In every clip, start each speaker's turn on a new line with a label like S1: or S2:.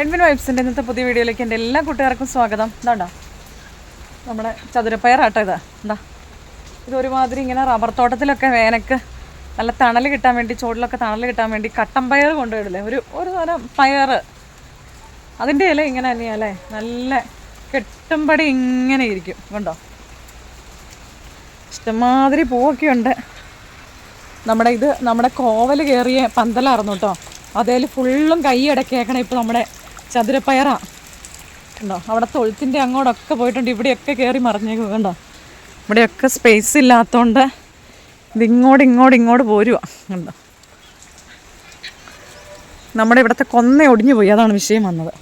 S1: Edwin വൈബ്സിന്റെ ഇന്നത്തെ പുതിയ വീഡിയോയിലേക്ക് എന്റെ എല്ലാ കൂട്ടുകാർക്കും സ്വാഗതം. ഇതാണ്ടോ. നമ്മുടെ ചതുരപ്പയറാട്ടോ ഇതാ. എന്താ ഇത് ഒരുമാതിരി ഇങ്ങനെ റബ്ബർ തോട്ടത്തിലൊക്കെ വേനക്ക് നല്ല തണൽ കിട്ടാൻ വേണ്ടി ചൂടിലൊക്കെ തണൽ കിട്ടാൻ വേണ്ടി കട്ടൻ പയർ കൊണ്ടുപോയിടില്ലേ ഒരു ഒരു തരം പയർ. അതിന്റെ ഇല ഇങ്ങനെ തന്നെയല്ലേ നല്ല കെട്ടുംപടി ഇങ്ങനെ ഇരിക്കും. കണ്ടോ? ഇഷ്ടമാതിരി പൂവൊക്കെ ഉണ്ട് നമ്മുടെ ഇത് നമ്മുടെ കോവൽ കയറിയ പന്തലായിരുന്നു കേട്ടോ. അതേൽ ഫുള്ളും കൈ അടക്കിയേക്കണം ഇപ്പോൾ നമ്മുടെ ചതുരപ്പയറാ. കണ്ടോ? അവിടെ തൊഴുത്തിന്റെ അങ്ങോട്ടൊക്കെ പോയിട്ടുണ്ട്. ഇവിടെയൊക്കെ കയറി മറിഞ്ഞേക്കും കണ്ടോ? ഇവിടെയൊക്കെ സ്പേസ് ഇല്ലാത്തതുകൊണ്ട് ഇതിങ്ങോട്ട് ഇങ്ങോട്ട് ഇങ്ങോട്ട് പോരുക കണ്ടോ? നമ്മുടെ ഇവിടുത്തെ കൊന്ന ഒടിഞ്ഞു പോയി. അതാണ് വിഷയം വന്നത്.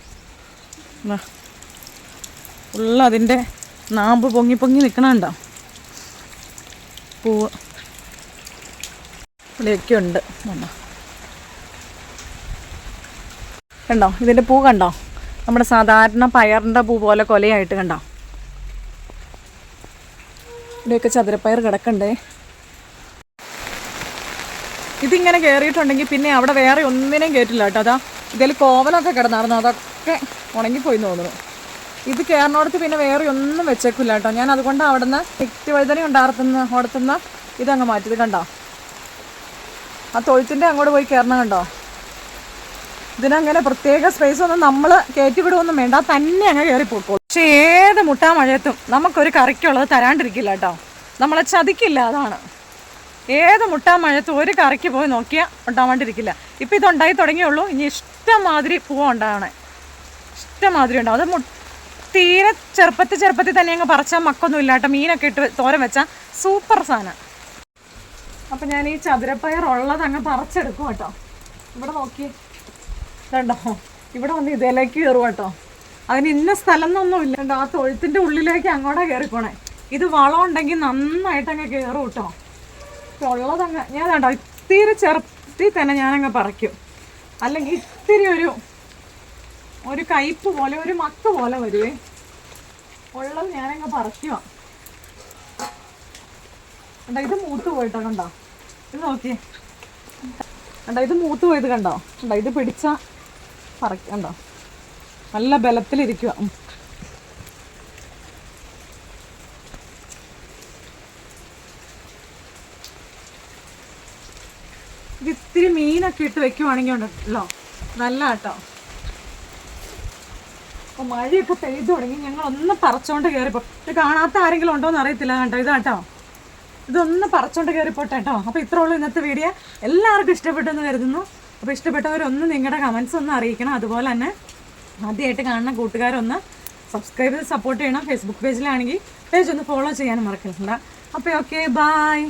S1: ഉള്ള അതിന്റെ നാമ്പ് പൊങ്ങി പൊങ്ങി നിൽക്കണുണ്ടോ പൂവ്. ഇവിടെയൊക്കെ ഉണ്ട്. കണ്ടോ? കണ്ടോ? ഇതിന്റെ പൂ കണ്ടോ? നമ്മുടെ സാധാരണ പയറിന്റെ പൂ പോലെ കൊലയായിട്ട് കണ്ടോ? ഇവിടെയൊക്കെ ചതുരപ്പയർ കിടക്കണ്ടേ? ഇതിങ്ങനെ കയറിയിട്ടുണ്ടെങ്കിൽ പിന്നെ അവിടെ വേറെ ഒന്നിനെയും കയറ്റില്ല കേട്ടോ. അതാ ഇതിൽ കോവലൊക്കെ കിടന്നായിരുന്നു. അതൊക്കെ ഉണങ്ങിപ്പോയി തോന്നുന്നു. ഇത് കയറിനോടത്ത് പിന്നെ വേറെ ഒന്നും വെച്ചേക്കില്ല കേട്ടോ. ഞാൻ അതുകൊണ്ട് അവിടെ നിന്ന് വ്യക്തിവഴുതന ഉണ്ടാർത്തുന്ന ഓടത്തുന്ന ഇതങ്ങ് മാറ്റിയത് കണ്ടോ? ആ തൊഴുത്തിന്റെ അങ്ങോട്ട് പോയി കയറണം കണ്ടോ? ഇതിനങ്ങനെ പ്രത്യേക സ്പേസ് ഒന്നും നമ്മൾ കയറ്റി വിടുവൊന്നും വേണ്ട. തന്നെ അങ്ങ് കയറി പോക്കോളൂ. പക്ഷേ ഏത് മുട്ടാ മഴയത്തും നമുക്കൊരു കറിക്കുള്ളത് തരാണ്ടിരിക്കില്ല കേട്ടോ. നമ്മളെ ചതിക്കില്ല അതാണ്. ഏത് മുട്ടാ മഴയത്തും ഒരു കറിക്ക് പോയി നോക്കിയാൽ ഉണ്ടാവാണ്ടിരിക്കില്ല. ഇപ്പം ഇതുണ്ടായി തുടങ്ങിയുള്ളൂ. ഇനി ഇഷ്ടമാതിരി പൂവ് ഉണ്ടാവണേ. ഇഷ്ടമാതിരി ഉണ്ടാവും. അത് മു- തീരെ ചെറുപ്പത്തിൽ ചെറുപ്പത്തിൽ തന്നെ അങ്ങ് പറിച്ചാൽ മക്കൊന്നും ഇല്ലാട്ടോ മീനൊക്കെ ഇട്ട് തോരൻ വെച്ചാൽ സൂപ്പർ സാധനം. അപ്പം ഞാൻ ഈ ചതുരപ്പയർ ഉള്ളത് അങ്ങ് പറിച്ചെടുക്കും കേട്ടോ. ഇവിടെ നോക്കി കണ്ടോ? ഇവിടെ വന്ന് ഇതിലേക്ക് കയറും കേട്ടോ. അതിന് ഇന്ന സ്ഥലം എന്നൊന്നും ഇല്ല കേട്ടോ ആ തൊഴുത്തിന്റെ ഉള്ളിലേക്ക് അങ്ങോട്ടാ കയറിക്കോണേ ഇത് വളം ഉണ്ടെങ്കിൽ നന്നായിട്ട് അങ്ങ് കയറും കേട്ടോ ഉള്ളതങ്ങ് ഞാൻ കണ്ടോ ഇത്തിരി ചെറുത്തി തന്നെ ഞാനങ്ങ് പറിക്കും. അല്ലെങ്കിൽ ഇത്തിരി ഒരു ഒരു കയ്പ് പോലെ ഒരു മത്ത് പോലെ വരുവേ. ഉള്ളത് ഞാനങ്ങ് പറിക്കുക കണ്ടോ ഇത് മൂത്ത് പോയിട്ടോ കണ്ടോ? ഇത് നോക്കിയേ. കണ്ടോ ഇത് മൂത്ത് പോയത് കണ്ടോ? കണ്ടോ ഇത് പിടിച്ച പറക്ക കണ്ടോ? നല്ല ബലത്തിലിരിക്കുക. ഇത് ഇത്തിരി മീനൊക്കെ ഇട്ട് വെക്കുവാണെങ്കിൽ ഉണ്ടല്ലോ നല്ല കേട്ടോ അപ്പൊ മഴയൊക്കെ പെയ്തു തുടങ്ങി ഞങ്ങൾ ഒന്ന് പറിച്ചോണ്ട് കയറിപ്പോ ഇത് കാണാത്ത ആരെങ്കിലും ഉണ്ടോ എന്ന് അറിയത്തില്ല കേട്ടോ ഇതാട്ടോ. ഇതൊന്ന് പറിച്ചോണ്ട് കയറിപ്പോട്ടെ കേട്ടോ അപ്പോൾ ഇത്രേ ഉള്ളൂ ഇന്നത്തെ വീഡിയോ. എല്ലാവർക്കും ഇഷ്ടപ്പെട്ടെന്ന് കരുതുന്നു. അപ്പോൾ ഇഷ്ടപ്പെട്ടവരൊന്ന് നിങ്ങളുടെ കമൻസ് ഒന്ന് അറിയിക്കണം. അതുപോലെ തന്നെ ആദ്യമായിട്ട് കാണുന്ന കൂട്ടുകാരൊന്ന് സബ്സ്ക്രൈബ് ചെയ്ത് സപ്പോർട്ട് ചെയ്യണം. ഫേസ്ബുക്ക് പേജിലാണെങ്കിൽ പേജ് ഒന്ന് ഫോളോ ചെയ്യാനും മറക്കണ്ട. അപ്പോൾ ഓക്കെ ബായ്